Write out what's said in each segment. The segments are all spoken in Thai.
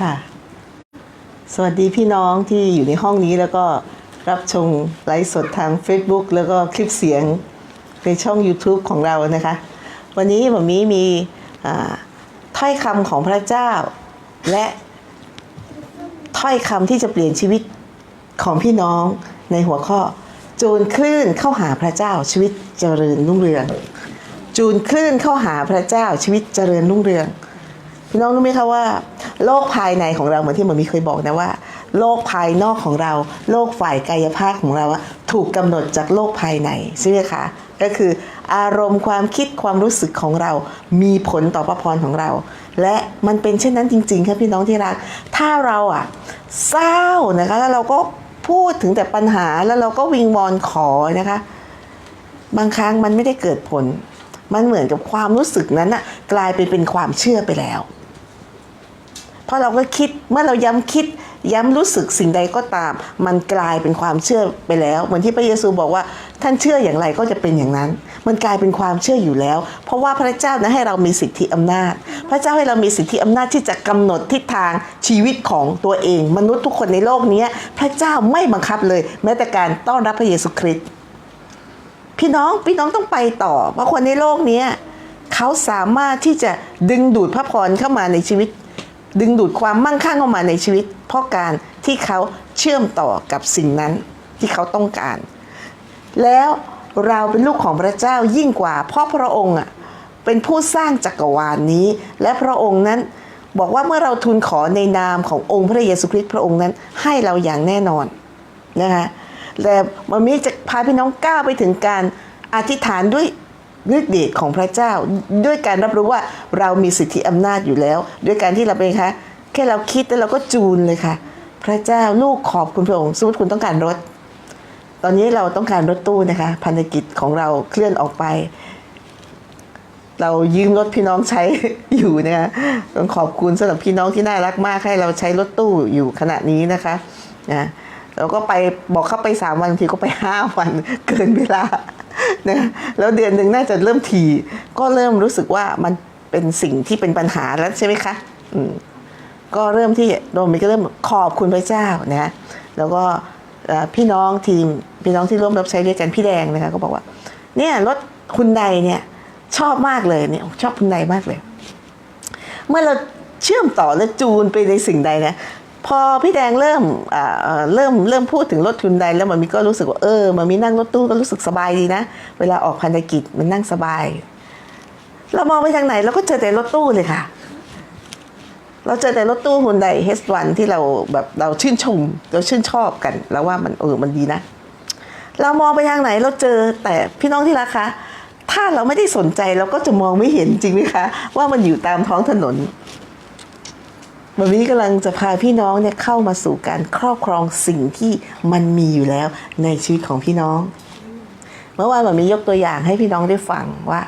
ค่ะ สวัสดีพี่น้องที่อยู่ในห้องนี้แล้วก็รับชมไลฟ์สดทาง Facebook แล้วก็คลิปเสียงในช่อง YouTube ของเรานะคะ วันนี้หมมีมีถ้อยคำของพระเจ้า และถ้อยคำที่จะเปลี่ยนชีวิตของพี่น้องในหัวข้อ จูนคลื่นเข้าหาพระเจ้าชีวิตเจริญรุ่งเรือง จูนคลื่นเข้าหาพระเจ้าชีวิตเจริญรุ่งเรือง พี่น้องรู้ไหมคะว่า โลกภายในของเราเหมือนที่หมอมีเคยบอกนะว่า โลกภายนอกของเรา โลกฝ่ายกายภาพของเราถูกกำหนดจากโลกภายในใช่ไหมคะก็คืออารมณ์ความคิดความรู้สึกของเรา มีผลต่อพระพรของเรา และมันเป็นเช่นนั้นจริง ๆค่ะพี่น้องที่รัก ถ้าเราอะเศร้านะคะแล้วเราก็พูดถึงแต่ปัญหาแล้วเราก็วิงวอนขอนะคะ บางครั้งมันไม่ได้เกิดผล มันเหมือนกับความรู้สึกนั้นน่ะกลายไปเป็นความเชื่อไปแล้ว เพราะเราก็คิดเมื่อเราย้ำคิดย้ำรู้สึกสิ่งใดก็ตาม มันกลายเป็นความเชื่อไปแล้ว เหมือนที่พระเยซูบอกว่าท่านเชื่ออย่างไรก็จะเป็นอย่างนั้น มันกลายเป็นความเชื่ออยู่แล้ว เพราะว่าพระเจ้านะให้เรามีสิทธิอำนาจ พระเจ้าให้เรามีสิทธิอำนาจที่จะกำหนดทิศทางชีวิตของตัวเอง มนุษย์ทุกคนในโลกนี้พระเจ้าไม่บังคับเลย แม้แต่การต้อนรับพระเยซูคริสต์พี่น้องพี่น้องต้องไปต่อเพราะคนในโลกนี้เขาสามารถที่จะดึงดูดพระพรเข้ามาในชีวิต ดึงดูดความมั่งคั่งเข้ามาในชีวิต เพราะการที่เขาเชื่อมต่อกับสิ่งนั้นที่เขาต้องการ แล้วเราเป็นลูกของพระเจ้ายิ่งกว่า เพราะพระองค์เป็นผู้สร้างจักรวาลนนี้ และพระองค์นั้นบอกว่าเมื่อเราทูลขอในนามขององค์พระเยซูคริสต์พระองค์นั้นให้เราอย่างแน่นอนนะคะแต่มันมีจะพาพี่น้องก้าวไปถึงการอธิษฐานด้วย ฤทธิ์เดชของพระเจ้า ด้วยการรับรู้ว่าเรามีสิทธิอำนาจอยู่แล้ว ด้วยการที่เราเป็นคะแค่เราคิดแล้วเราก็จูนเลยค่ะ พระเจ้าลูกขอบคุณพระองค์สมมติคุณต้องการรถ ตอนนี้เราต้องการรถตู้นะคะพันธกิจของเราเคลื่อนออกไป เรายืมรถพี่น้องใช้อยู่นะคะต้องขอบคุณสำหรับพี่น้องที่น่ารักมากให้เราใช้รถตู้อยู่ขณะนี้นะคะนะเราก็ไปบอกเข้าไปสามวันทีก็ไปห้าวันเกินเวลา นะแล้วเดือนหนึ่งน่าจะเริ่มทีก็เริ่มรู้สึกว่ามันเป็นสิ่งที่เป็นปัญหาแล้วใช่ไหมคะอืมก็เริ่มที่โดมิก็เริ่มขอบคุณพระเจ้านะแล้วก็พี่น้องทีมพี่น้องที่ร่วมรับใช้ด้วยกันพี่แดงนะคะก็บอกว่า เนี่ยรถคุณใดเนี่ยชอบมากเลยเนี่ยชอบคุณใดมากเลย เมื่อเราเชื่อมต่อและจูนไปในสิ่งใดนะ พอพี่แดงเริ่มเริ่มเริ่มพูดถึงรถคุณใดแล้วมันมีก็รู้สึกว่าเออมันมีนั่งรถตู้ก็รู้สึกสบายดีนะ เวลาออกพันธกิจมันนั่งสบาย เรามองไปทางไหนเราก็เจอแต่รถตู้เลยค่ะ เราเจอแต่รถตู้ฮุนไดเฮสวันที่เราแบบเราชื่นชมเราชื่นชอบกันแล้วว่ามันเออมันดีนะ เรามองไปทางไหนเราเจอแต่พี่น้องที่รักคะถ้าเราไม่ได้สนใจเราก็จะมองไม่เห็นจริงไหมคะ ว่ามันอยู่ตามท้องถนน วันนี้กำลังจะพาพี่น้องเนี่ยเข้ามาสู่การครอบครองสิ่งที่มันมีอยู่แล้วในชีวิตของพี่น้อง เมื่อวานมันมียกตัวอย่างให้พี่น้องได้ฟังว่า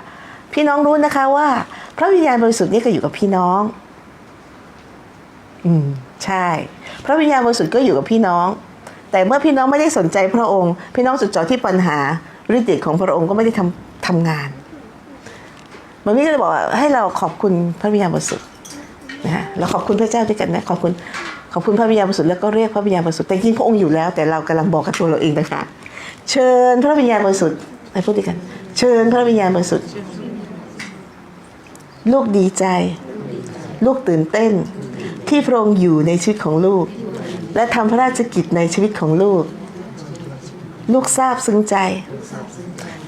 พี่น้องรู้นะคะว่า พระวิญญาณบริสุทธิ์นี่ก็อยู่กับพี่น้อง อืมใช่ พระวิญญาณบริสุทธิ์ก็อยู่กับพี่น้อง แต่เมื่อพี่น้องไม่ได้สนใจพระองค์ พี่น้องจดจ่อที่ปัญหาฤทธิ์เดชของพระองค์ก็ไม่ได้ทำทำงานมันไม่ได้บอกว่าให้เราขอบคุณพระวิญญาณบริสุทธิ์ นะเราขอบคุณพระเจ้าด้วยกันนะขอบคุณขอบคุณพระวิญญาณบริสุทธิ์แล้วก็เรียกพระวิญญาณบริสุทธิ์แต่จริงพระองค์อยู่แล้ว แต่เรากำลังบอกกับตัวเราเองนะคะเชิญพระวิญญาณบริสุทธิ์ไปพูดด้วยกัน เชิญพระวิญญาณบริสุทธิ์ลูกดีใจ ลูกตื่นเต้น ที่พระองค์อยู่ในชีวิตของลูก และทำพระราชกิจในชีวิตของลูก ลูกทราบซึ้งใจ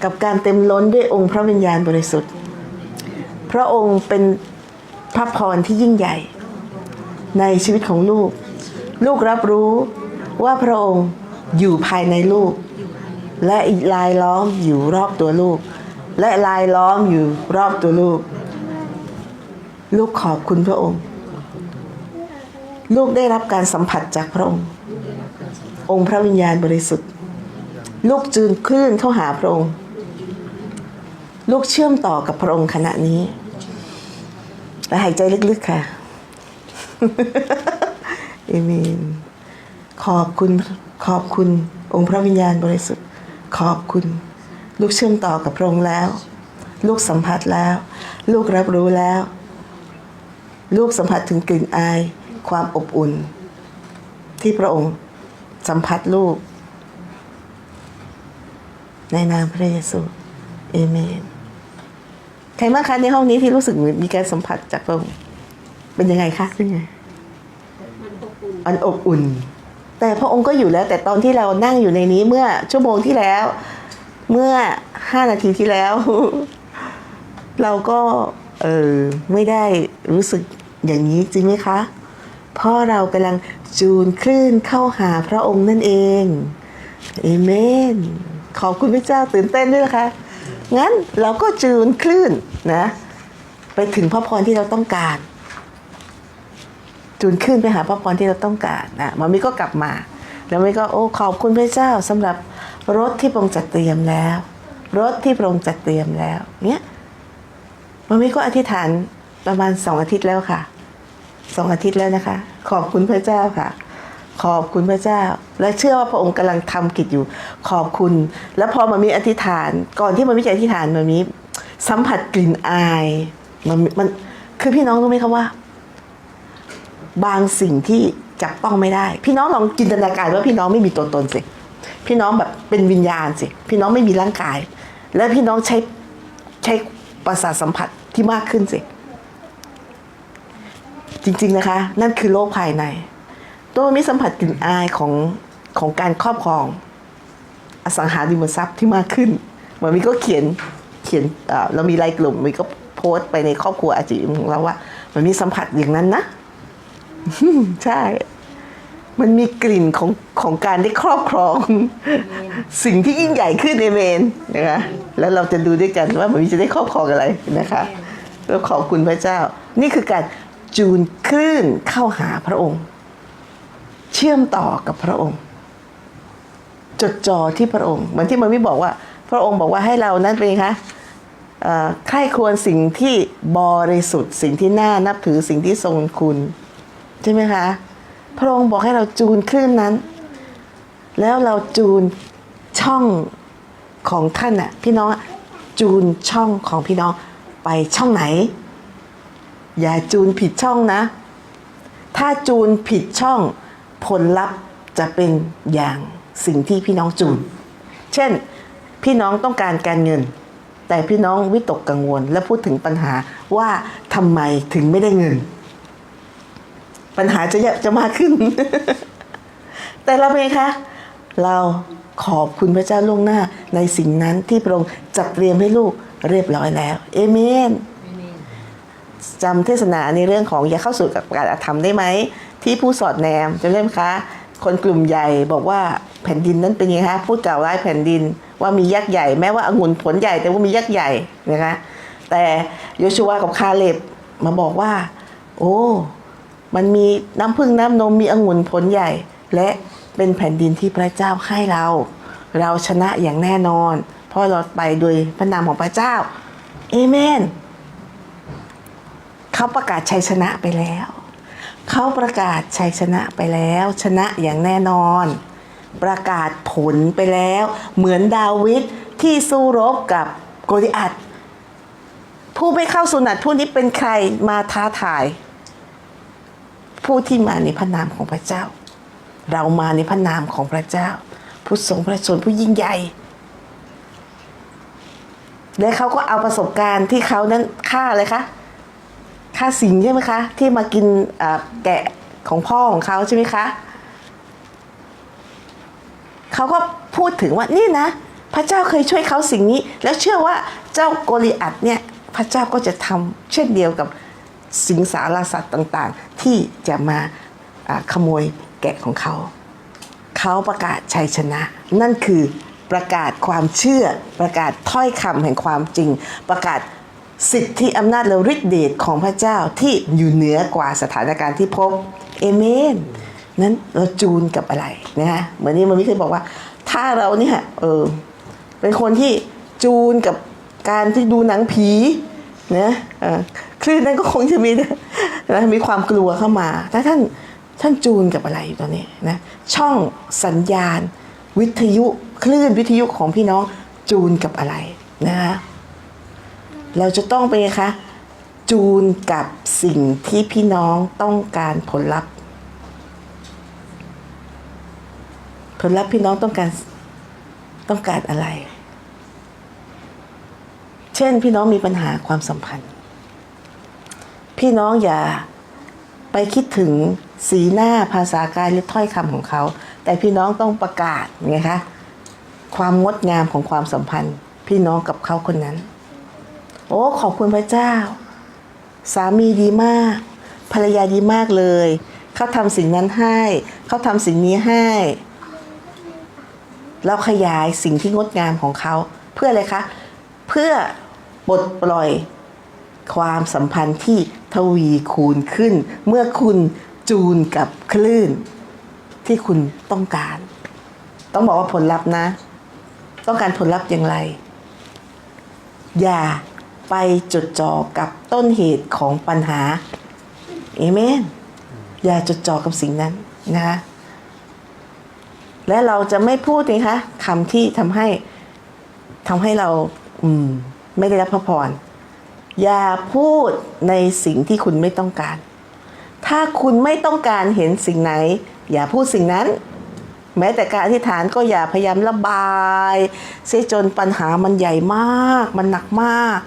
กับการเต็มล้นด้วยองค์พระวิญญาณบริสุทธิ์ พระองค์เป็น พระพรที่ยิ่งใหญ่ ในชีวิตของลูก ลูกรับรู้ว่าพระองค์อยู่ภายในลูก และอีกลายล้อมอยู่รอบตัวลูก และลายล้อมอยู่รอบตัวลูก ลูกขอบคุณพระองค์ ลูกได้รับการสัมผัสจากพระองค์ องค์พระวิญญาณบริสุทธิ์ ลูกจืนคลื่นเข้าหาพระองค์ ลูกเชื่อมต่อกับพระองค์ขณะนี้ และหายใจลึกๆค่ะเอเมนขอบคุณขอบคุณองค์พระวิญญาณบริสุทธิ์ ขอบคุณ ลูกเชื่อมต่อกับพระองค์แล้ว ลูกสัมผัสแล้ว ลูกรับรู้แล้ว ลูกสัมผัสถึงกลิ่นอาย ความอบอุ่น ที่พระองค์สัมผัสลูก ในนามพระเยซูเอเมน ใครบ้างคะในห้องนี้ที่รู้สึกเหมือนมีการสัมผัสจากพระองค์เป็นยังไงคะเป็นยังไงมันอบอุ่นอันอบอุ่น แต่พระองค์ก็อยู่แล้ว แต่ตอนที่เรานั่งอยู่ในนี้เมื่อชั่วโมงที่แล้ว เมื่อห้านาทีที่แล้ว เราก็เออไม่ได้รู้สึกอย่างนี้จริงไหมคะเพราะเรากำลังจูนคลื่นเข้าหาพระองค์นั่นเองเอเมนขอบคุณพระเจ้าตื่นเต้นด้วยนะคะ งั้นเราก็จูนคลื่นนะ ไปถึงพระพรที่เราต้องการ จูนขึ้นไปหาพระพรที่เราต้องการนะมามิก็กลับมา แล้วมิก็โอ้ขอบคุณพระเจ้าสำหรับรถที่พระองค์จัดเตรียมแล้ว รถที่พระองค์จัดเตรียมแล้วเนี่ยมามิก็อธิษฐานประมาณสองอาทิตย์แล้วค่ะสองอาทิตย์แล้วนะคะ ขอบคุณพระเจ้าค่ะ ขอบคุณพระเจ้า และเชื่อว่าพระองค์กำลังทำกิจอยู่ ขอบคุณ แล้วพอมามีอธิษฐาน ก่อนที่มามิจอธิษฐานมามิสัมผัสกลิ่นอายมันมันคือพี่น้องรู้ไหมคะว่า บางสิ่งที่จับต้องไม่ได้ พี่น้องลองจินตนาการว่าพี่น้องไม่มีตัวตนสิพี่น้องแบบเป็นวิญญาณสิพี่น้องไม่มีร่างกาย แล้วพี่น้องใช้ใช้ประสาทสัมผัสที่มากขึ้นสิจริง ๆนะคะ นั่นคือโลกภายใน ตัวมิสัมผัสกลิ่นอายของของการครอบครอง อสังหาริมทรัพย์ที่มากขึ้นเหมือนมีก็เขียนเขียนเอ่อเรามีไลน์กลุ่มมีก็โพสต์ไปในครอบครัวอาจิมของเราว่า มันมีสัมผัสอย่างนั้นนะใช่ มันมีกลิ่นของของการได้ครอบครอง สิ่งที่ยิ่งใหญ่ขึ้นในเมนนะคะแล้วเราจะดูด้วยกันว่ามันจะได้ครอบครองอะไรนะคะแล้วขอบคุณพระเจ้า นี่คือการจูนคลื่นเข้าหาพระองค์เชื่อมต่อกับพระองค์ จดจ่อที่พระองค์ เหมือนที่มันไม่บอกว่า พระองค์บอกว่าให้เรานั้นเป็นไงคะใคร่ควรสิ่งที่บริสุทธิ์สิ่งที่น่านับถือสิ่งที่ทรงคุณใช่ไหมคะ พระองค์บอกให้เราจูนคลื่นนั้น แล้วเราจูนช่องของท่านน่ะพี่น้องจูนช่องของพี่น้องไปช่องไหน อย่าจูนผิดช่องนะ ถ้าจูนผิดช่อง ผลลัพธ์จะเป็นอย่างสิ่งที่พี่น้องจูนเช่น พี่น้องต้องการการเงิน แต่พี่น้องวิตกกังวล และพูดถึงปัญหาว่าทำไมถึงไม่ได้เงิน ปัญหาจะเยอะจะมากขึ้น แต่เราเป็นไงคะเราขอบคุณพระเจ้าล่วงหน้าในสิ่งนั้นที่พระองค์จัดเตรียมให้ลูกเรียบร้อยแล้ว เอเมน จำเทศนาในเรื่องของอย่าเข้าสู่กับการอธรรมได้ไหม ที่ผู้สอดแนมจะเล่มคะ คนกลุ่มใหญ่บอกว่าแผ่นดินนั้นเป็นยังไงคะพูดกล่าวร้ายแผ่นดินว่ามียักษ์ใหญ่แม้ว่าองุ่นผลใหญ่แต่ว่ามียักษ์ใหญ่นะคะแต่โยชูวากับคาเลบมาบอกว่า โอ้มันมีน้ำพึ่งน้ำนมมีองุ่นผลใหญ่ และเป็นแผ่นดินที่พระเจ้าให้เรา เราชนะอย่างแน่นอน เพราะเราไปโดยพระนามของพระเจ้าเอเมน เขาประกาศชัยชนะไปแล้ว เขาประกาศชัยชนะไปแล้ว ชนะอย่างแน่นอน ประกาศผลไปแล้ว เหมือนดาวิดที่สู้รบกับโกลิอัตผู้ไม่เข้าสุนัตผู้นี้เป็นใครมาท้าทาย ผู้ที่มาในพระนามของพระเจ้า เรามาในพระนามของพระเจ้า ผู้ทรงพระชนผู้ยิ่งใหญ่และเขาก็เอาประสบการณ์ที่เขานั้นฆ่าเลยคะาสิงใช่ไหมคะ ที่มากินแกะของพ่อของเขาใช่ไหมคะเขาก็พูดถึงว่านี่นะ พระเจ้าเคยช่วยเขาสิ่งนี้ แล้วเชื่อว่าเจ้าโกลิอัตเนี่ยพระเจ้าก็จะทำเช่นเดียวกับสิงสารสัตว์ต่างๆ ที่จะมาอ่าขโมยแกะของเขา เขาประกาศชัยชนะ นั่นคือประกาศความเชื่อประกาศถ้อยคำแห่งความจริง ประกาศ สิทธิอำนาจและฤทธิเดชของพระเจ้าที่อยู่เหนือกว่าสถานการณ์ที่พบเอเมนนั้นเราจูนกับอะไรนะฮะเหมือนนี้มันไม่เคยบอกว่า ถ้าเราเนี่ยเออเป็นคนที่จูนกับการที่ดูหนังผีนะเอ่อคลื่นนั้นก็คงจะมีนะนะมีความกลัวเข้ามาถ้าท่านท่านจูนกับอะไรอยู่ตอนนี้นะช่องสัญญาณ วิทยุคลื่นวิทยุของพี่น้องจูนกับอะไรนะคะ เราจะต้องไป็นคะ จูนกับสิ่งที่พี่น้องต้องการผลลัพธ์ ผลลัพธ์พี่น้องต้องการต้องการอะไร เช่นพี่น้องมีปัญหาความสัมพันธ์ พี่น้องอย่าไปคิดถึงสีหน้าภาษากายหรือถ้อยคำของเขา แต่พี่น้องต้องประกาศไงคะความงดงามของความสัมพันธ์ พี่น้องกับเขาคนนั้น โอ้ ขอบคุณพระเจ้า สามีดีมาก ภรรยาดีมากเลย เขาทำสิ่งนั้นให้ เขาทำสิ่งนี้ให้ เราขยายสิ่งที่งดงามของเขา เพื่ออะไรคะ เพื่อปลดปล่อยความสัมพันธ์ที่ทวีคูณขึ้น เมื่อคุณจูนกับคลื่น ที่คุณต้องการ ต้องบอกว่าผลลัพธ์นะ ต้องการผลลัพธ์อย่างไร อย่า ไปจดจ่อกับต้นเหตุของปัญหาเอเมนอย่าจดจ่อกับสิ่งนั้นนะคะและเราจะไม่พูดนะคะคำที่ทำให้ทำให้เราอืมไม่ได้รับพระพรอย่าพูดในสิ่งที่คุณไม่ต้องการ ถ้าคุณไม่ต้องการเห็นสิ่งไหน อย่าพูดสิ่งนั้น แม้แต่การอธิษฐานก็อย่าพยายามระบายเสียจนปัญหามันใหญ่มาก มันหนักมาก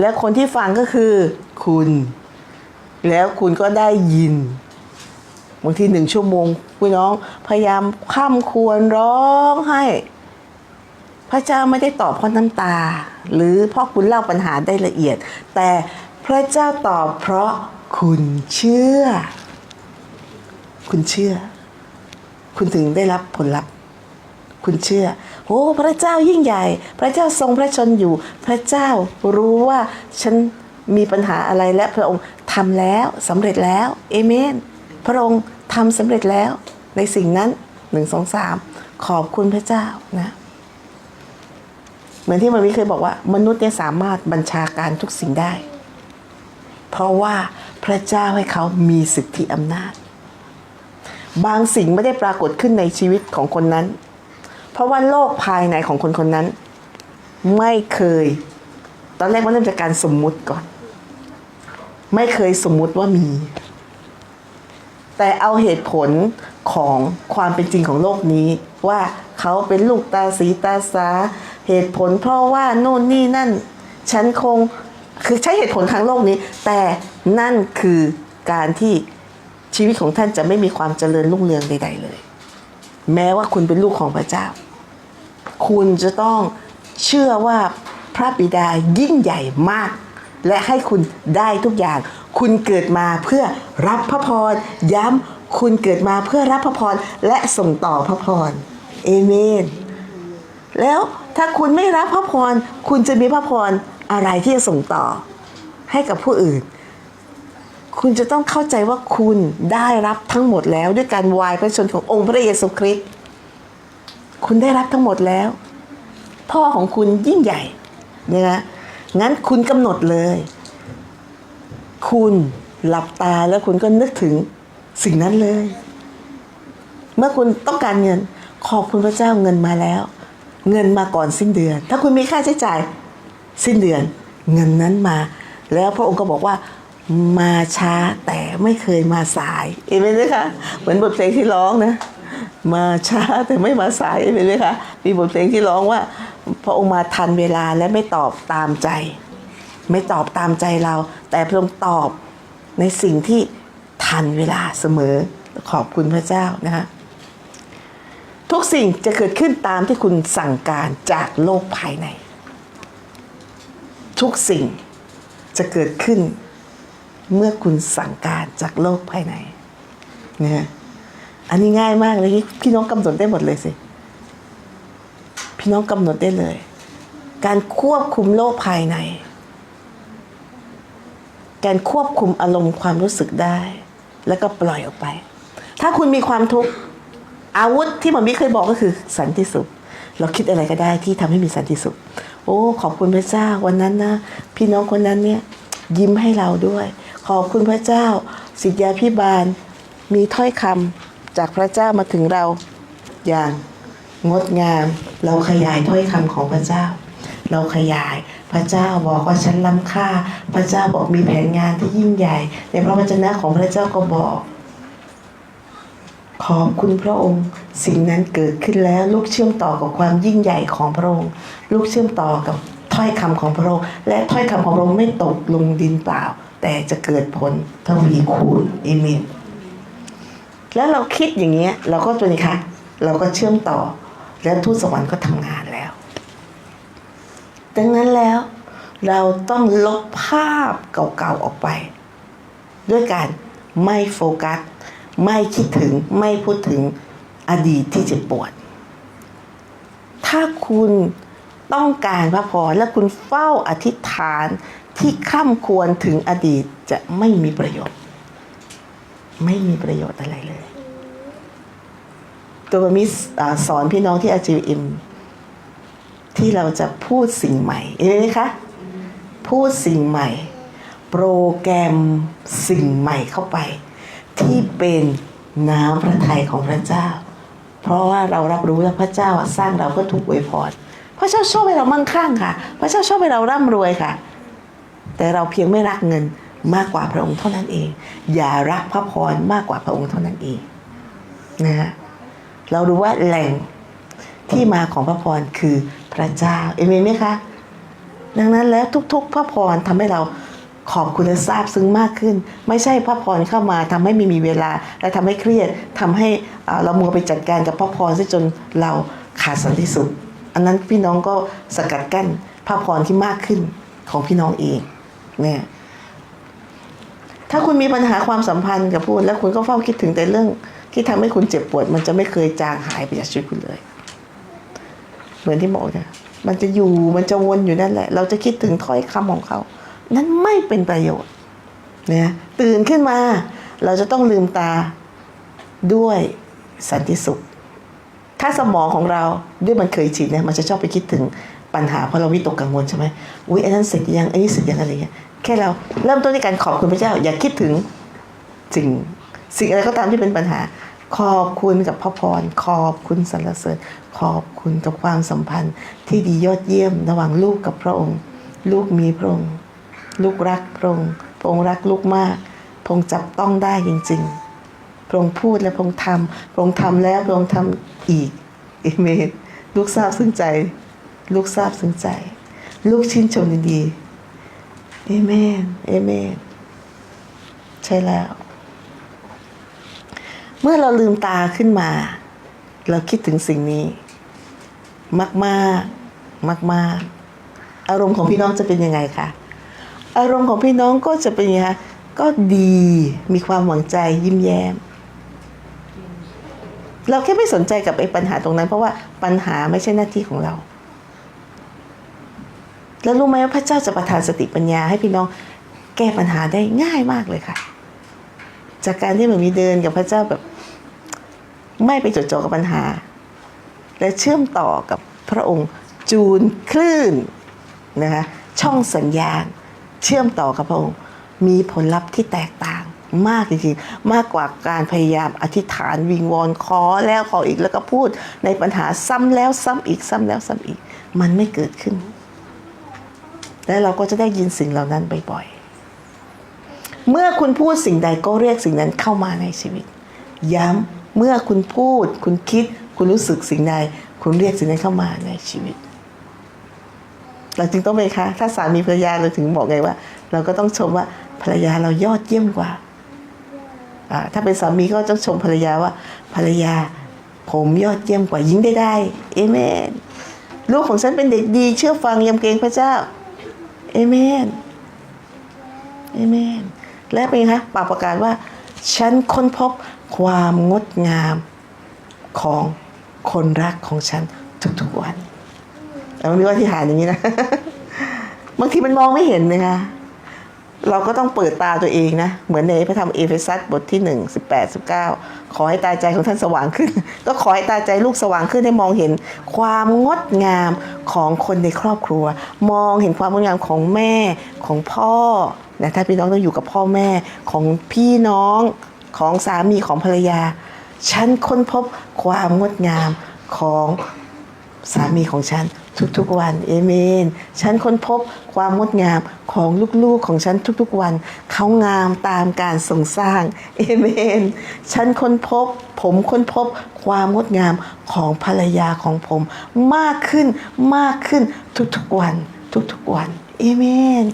และคนที่ฟังก็คือคุณ แล้วคุณก็ได้ยินบางทีหนึ่งชั่วโมงพี่น้องพยายามข้ามควรร้องให้ พระเจ้าไม่ได้ตอบเพราะน้ำตา หรือเพราะคุณเล่าปัญหาได้ละเอียด แต่พระเจ้าตอบเพราะคุณเชื่อ คุณเชื่อ คุณถึงได้รับผลลัพธ์ คุณเชื่อโอ้พระเจ้ายิ่งใหญ่ พระเจ้าทรงพระชนอยู่ พระเจ้ารู้ว่าฉันมีปัญหาอะไรและพระองค์ทำแล้วสำเร็จแล้วเอเมน พระองค์ทำสำเร็จแล้วในสิ่งนั้นหนึ่งสองสามขอบคุณพระเจ้านะเหมือนที่มันมีเคยบอกว่า มนุษย์เนี่ยสามารถบัญชาการทุกสิ่งได้ เพราะว่าพระเจ้าให้เขามีสิทธิอำนาจ บางสิ่งไม่ได้ปรากฏขึ้นในชีวิตของคนนั้น เพราะว่าโลกภายในของคนคนนั้น ไม่เคย ตอนแรกมันเริ่มจากการสมมุติก่อน ไม่เคยสมมุติว่ามี แต่เอาเหตุผลของความเป็นจริงของโลกนี้ ว่าเขาเป็นลูกตาสีตาสาเหตุผลเพราะว่าโน่นนี่นั่น ฉันคงคือใช้เหตุผลทางโลกนี้ แต่นั่นคือการที่ชีวิตของท่านจะไม่มีความเจริญรุ่งเรืองใด ๆ เลย แม้ว่าคุณเป็นลูกของพระเจ้า คุณจะต้องเชื่อว่าพระบิดายิ่งใหญ่มาก และให้คุณได้ทุกอย่าง คุณเกิดมาเพื่อรับพระพรย้ำคุณเกิดมาเพื่อรับพระพรและส่งต่อพระพรเอเมน แล้วถ้าคุณไม่รับพระพรคุณจะมีพระพรอะไรที่จะส่งต่อ ให้กับผู้อื่น คุณจะต้องเข้าใจว่าคุณได้รับทั้งหมดแล้วด้วยการวายพระชนขององค์พระเยซูคริสต์ คุณได้รับทั้งหมดแล้ว พ่อของคุณยิ่งใหญ่นะคะงั้นคุณกำหนดเลย คุณหลับตาแล้วคุณก็นึกถึงสิ่งนั้นเลย เมื่อคุณต้องการเงิน ขอบคุณพระเจ้าเงินมาแล้ว เงินมาก่อนสิ้นเดือน ถ้าคุณมีค่าใช้จ่าย สิ้นเดือน เงินนั้นมา แล้วพระองค์ก็บอกว่ามาช้าแต่ไม่เคยมาสายเอเมนไหมคะเหมือนบทเพลงที่ร้องนะ มาช้าแต่ไม่มาสายเอเมนไหมคะมีบทเพลงที่ร้องว่า พระองค์มาทันเวลาและไม่ตอบตามใจ ไม่ตอบตามใจเรา แต่พระองค์ตอบในสิ่งที่ทันเวลาเสมอขอบคุณพระเจ้านะคะทุกสิ่งจะเกิดขึ้นตามที่คุณสั่งการจากโลกภายใน ทุกสิ่งจะเกิดขึ้นเมื่อคุณสั่งการจากโลกภายในนะ อันนี้ง่ายมากเลยพี่น้องกำหนดได้หมดเลยสิ พี่น้องกำหนดได้เลย การควบคุมโลกภายใน การควบคุมอารมณ์ความรู้สึกได้ แล้วก็ปล่อยออกไป ถ้าคุณมีความทุกข์อาวุธที่หมอมิเคยบอกก็คือสันติสุข เราคิดอะไรก็ได้ที่ทำให้มีสันติสุข โอ้ ขอบคุณพระเจ้าวันนั้นนะพี่น้องคนนั้นเนี่ยยิ้มให้เราด้วย ขอบคุณพระเจ้า สิทธยาพิบาลมีถ้อยคำ จากพระเจ้ามาถึงเราอย่างงดงาม เราขยายถ้อยคำของพระเจ้า เราขยายพระเจ้าบอกว่าฉันล้ำค่า พระเจ้าบอกมีแผนงานที่ยิ่งใหญ่ ในพระวจนะของพระเจ้าก็บอก ขอบคุณพระองค์ สิ่งนั้นเกิดขึ้นแล้วลูกเชื่อมต่อกับความยิ่งใหญ่ของพระองค์ ลูกเชื่อมต่อกับถ้อยคำของพระองค์ และถ้อยคำของพระองค์ไม่ตกลงดินเปล่า แต่จะเกิดผลทวีคูณเอเมน แล้วเราคิดอย่างเงี้ย เราก็ตัวนี้ค่ะเราก็เชื่อมต่อ แล้วทูตสวรรค์ก็ทำงานแล้ว ดังนั้นแล้ว เราต้องลบภาพเก่าๆออกไป ด้วยการไม่โฟกัส ไม่คิดถึงไม่พูดถึงอดีตที่เจ็บปวด ถ้าคุณต้องการพระพรและคุณเฝ้าอธิษฐานที่ข้ามควรถึงอดีตจะไม่มีประโยชน์ ไม่มีประโยชน์อะไรเลย ตัวมิสอสอนพี่น้องที่ RGM ที่เราจะพูดสิ่งใหม่เห็นไหมคะ พูดสิ่งใหม่ โปรแกรมสิ่งใหม่เข้าไป ที่เป็นน้ำพระทัยของพระเจ้า เพราะว่าเรารับรู้ว่าพระเจ้าสร้างเราเพื่อทุกอวยพรพระเจ้าชอบให้เรามั่งคั่งค่ะ พระเจ้าชอบให้เราร่ำรวยค่ะ แต่เราเพียงไม่รักเงิน มากกว่าพระองค์เท่านั้นเอง อย่ารักพระพรมากกว่าพระองค์เท่านั้นเองนะฮะเรารู้ว่าแหล่งที่มาของพระพรคือพระเจ้าเอเมนไหมคะดังนั้นแล้วทุก ๆ พระพรทำให้เราขอบคุณและซาบซึ้งมากขึ้น ไม่ใช่พระพรเข้ามาทำให้ไม่มีเวลา และทำให้เครียดทำให้เรามัวไปจัดการกับพระพรซะจนเราขาดสันติสุข อันนั้นพี่น้องก็สกัดกั้นพระพรที่มากขึ้นของพี่น้องเองเนี่ย ถ้าคุณมีปัญหาความสัมพันธ์กับผู้อื่นแล้วคุณก็เฝ้าคิดถึงแต่เรื่อง ที่ทำให้คุณเจ็บปวด มันจะไม่เคยจางหายไปจากชีวิตคุณเลย เหมือนที่บอกเนี่ยมันจะอยู่มันจะวนอยู่นั่นแหละ เราจะคิดถึงถ้อยคำของเขา นั้นไม่เป็นประโยชน์นะตื่นขึ้นมา เราจะต้องลืมตาด้วยสันติสุข ถ้าสมองของเราด้วยมันเคยชินเนี่ยมันจะชอบไปคิดถึง ปัญหาเพราะเราวิตกกังวลใช่ไหมอุ้ยอันนั้นเสร็จยังอันนี้เสร็จยังอะไรเงี้ยแค่เราเริ่มต้นในการขอบคุณพระเจ้า อย่าคิดถึงสิ่งสิ่งอะไรก็ตามที่เป็นปัญหา ขอบคุณกับพระพรขอบคุณสรรเสริญ ขอบคุณกับความสัมพันธ์ที่ดียอดเยี่ยม ระหว่างลูกกับพระองค์ ลูกมีพระองค์ลูกรักพระองค์พระองค์รักลูกมากพระองค์จับต้องได้จริง ๆ พระองค์พูดและพระองค์ทำพระองค์ทำแล้วพระองค์ทำอีกเอเมนลูกทราบซึ้งใจ ลูกทราบซึ้งใจ ลูกชื่นชมยินดีเอเมนเอเมน ใช่แล้ว เมื่อเราลืมตาขึ้นมา เราคิดถึงสิ่งนี้ มากมากมากมากอารมณ์ของพี่น้องจะเป็นยังไงคะอารมณ์ของพี่น้องก็จะเป็นยังไงคะก็ดีมีความหวังใจยิ้มแย้ม เราแค่ไม่สนใจกับไอ้ปัญหาตรงนั้น เพราะว่าปัญหาไม่ใช่หน้าที่ของเรา แล้วรู้ไหมว่าพระเจ้าจะประทานสติปัญญาให้พี่น้องแก้ปัญหาได้ง่ายมากเลยค่ะ จากการที่มันมีเดินกับพระเจ้าแบบ ไม่ไปจดจ่อกับปัญหา และเชื่อมต่อกับพระองค์จูนคลื่นนะคะช่องสัญญาณ เชื่อมต่อกับพระองค์ มีผลลัพธ์ที่แตกต่างมากจริงๆ มากกว่าการพยายามอธิษฐานวิงวอนขอแล้วขออีกแล้วก็พูดในปัญหาซ้ำแล้วซ้ำอีกซ้ำแล้วซ้ำอีก มันไม่เกิดขึ้น และเราก็จะได้ยินสิ่งเหล่านั้นบ่อยๆ เมื่อคุณพูดสิ่งใดก็เรียกสิ่งนั้นเข้ามาในชีวิต ย้ำเมื่อคุณพูด คุณคิด คุณรู้สึกสิ่งใด คุณเรียกสิ่งนั้นเข้ามาในชีวิต เราจึงต้องไปคะ ถ้าสามีภรรยาเราถึงบอกไงว่า เราก็ต้องชมว่าภรรยาเรายอดเยี่ยมกว่า ถ้าเป็นสามีก็ต้องชมภรรยาว่า ภรรยาผมยอดเยี่ยมกว่ายิงได้ได้ เอเมน ลูกของฉันเป็นเด็กดี เชื่อฟังยำเกรงพระเจ้า เอเมนเอเมน และเป็นไงคะปากประกาศว่า ฉันค้นพบความงดงามของคนรักของฉันทุกๆวันแต่มันมีว่าที่หานอย่างนี้นะ บางทีมันมองไม่เห็นนะคะ เราก็ต้องเปิดตาตัวเองนะ เหมือนในพระธรรมเอเฟซัสบทที่หนึ่งสิบแปดสิบเก้าขอให้ตาใจของท่านสว่างขึ้น ก็ขอให้ตาใจลูกสว่างขึ้นให้มองเห็นความงดงามของคนในครอบครัว มองเห็นความงดงามของแม่ของพ่อนะถ้าพี่น้องต้องอยู่กับพ่อแม่ของพี่น้องของสามีของภรรยา ฉันค้นพบความงดงามของ สามีของฉันทุกๆวันเอเมน ฉันค้นพบความงดงามของลูกๆของฉันทุกๆวัน เขางามตามการทรงสร้างเอเมน ฉันค้นพบ ผมค้นพบความงดงามของภรรยาของผม มากขึ้นมากขึ้นทุกๆวัน ทุกๆวันเอเมน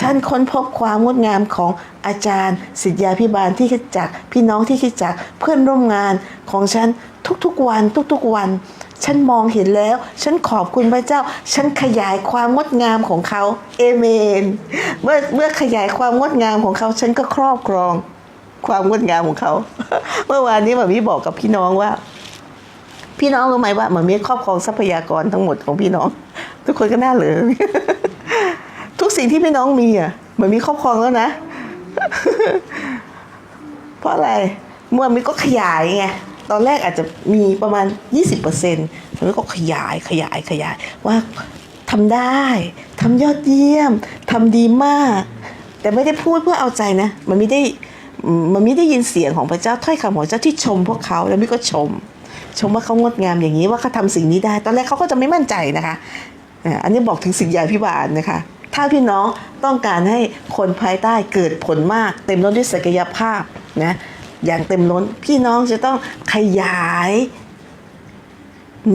ฉันค้นพบความงดงามของอาจารย์สิทธยาพิบาลที่คิดจักพี่น้องที่คิดจักเพื่อนร่วมงานของฉันทุกๆวันทุกๆวัน ฉันมองเห็นแล้ว ฉันขอบคุณพระเจ้า ฉันขยายความงดงามของเขาเอเมน เมื่อเมื่อขยายความงดงามของเขา ฉันก็ครอบครอง ความงดงามของเขา เมื่อวานนี้หมามีบอกกับพี่น้องว่า พี่น้องรู้ไหมว่าหมามีครอบครองทรัพยากรทั้งหมดของพี่น้อง ทุกคนก็น่าเหลือ สิ่งที่พี่น้องมีอะเหมือนมีครอบครองแล้วนะ เพราะอะไรเมื่อมีก็ขยายไงตอนแรกอาจจะมีประมาณ 20%มันก็ขยายขยายขยายว่าทำได้ทำยอดเยี่ยมทำดีมาก แต่ไม่ได้พูดเพื่อเอาใจนะ มันไม่ได้มันไม่ได้ยินเสียงของพระเจ้าถ้อยคำของพระเจ้าที่ชมพวกเขาแล้วมิก็ชม ชมว่าเขางดงามอย่างนี้ว่าเขาทำสิ่งนี้ได้ ตอนแรกเขาก็จะไม่มั่นใจนะคะอันนี้บอกถึงสิ่งใหญ่พิบาลนะคะ ถ้าพี่น้องต้องการให้คนภายใต้เกิดผลมาก เต็มล้นด้วยศักยภาพนะอย่างเต็มล้นพี่น้องจะต้องขยาย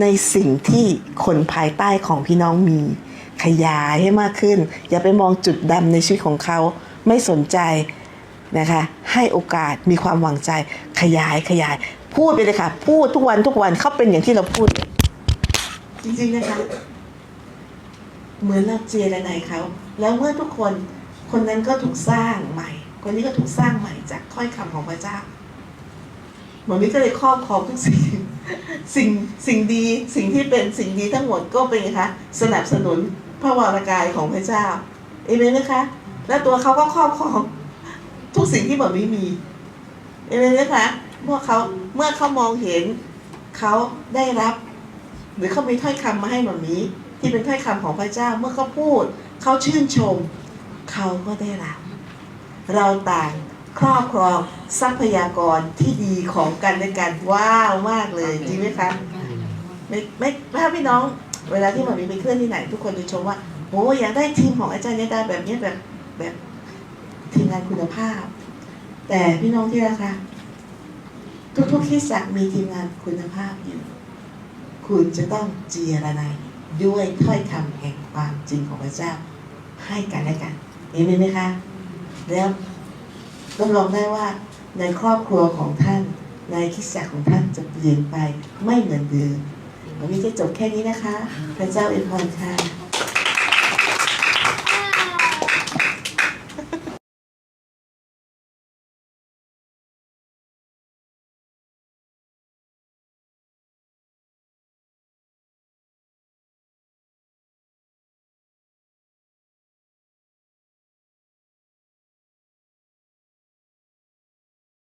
ในสิ่งที่คนภายใต้ของพี่น้องมี ขยายให้มากขึ้น อย่าไปมองจุดดำในชีวิตของเขา ไม่สนใจนะคะ ให้โอกาสมีความหวังใจ ขยายขยาย พูดไปเลยค่ะ พูดทุกวันทุกวันเขาเป็นอย่างที่เราพูด จริงๆนะคะ เหมือนเราเจรนายเขาแล้วเมื่อทุกคนคนนั้นก็ถูกสร้างใหม่ คนนี้ก็ถูกสร้างใหม่จากถ้อยคำของพระเจ้าหมอมิก็เลยครอบครองทุกสิ่งสิ่งสิ่งดีสิ่งที่เป็นสิ่งดีทั้งหมดก็เป็นไงคะสนับสนุนพระวรากายของพระเจ้าเอเมนไหมคะและตัวเขาก็ครอบครองทุกสิ่งที่หมอมิมีเอเมนไหมคะเมื่อเขาเมื่อเขามองเห็นเขาได้รับ หรือเขามีถ้อยคำมาให้หมอมี ที่เป็นถ้อยคำของพระเจ้าเมื่อเขาพูดเขาชื่นชม เขาก็ได้รับ เราต่างครอบครองทรัพยากรที่ดีของกันและกันว้าวมากเลยจริงไหมคะไม่ไม่ถ้าพี่น้อง เวลาที่หมอมีไปเคลื่อนที่ไหน ทุกคนจะชมว่าโอ้อยากได้ทีมของอาจารย์ยดาแบบนี้แบบแบบทีมงานคุณภาพ แต่พี่น้องที่รักคะทุกๆที่สักมีทีมงานคุณภาพอยู่ คุณจะต้องเจียระนาย ด้วยถ้อยคำแห่งความจริงของพระเจ้าให้กันและกันเห็นไหมคะ แล้วรับรองได้ว่าในครอบครัวของท่าน ในคิดจักรของท่านจะเปลี่ยนไปไม่เหมือนเดิมวันนี้จะจบแค่นี้นะคะ พระเจ้าอวยพรค่ะ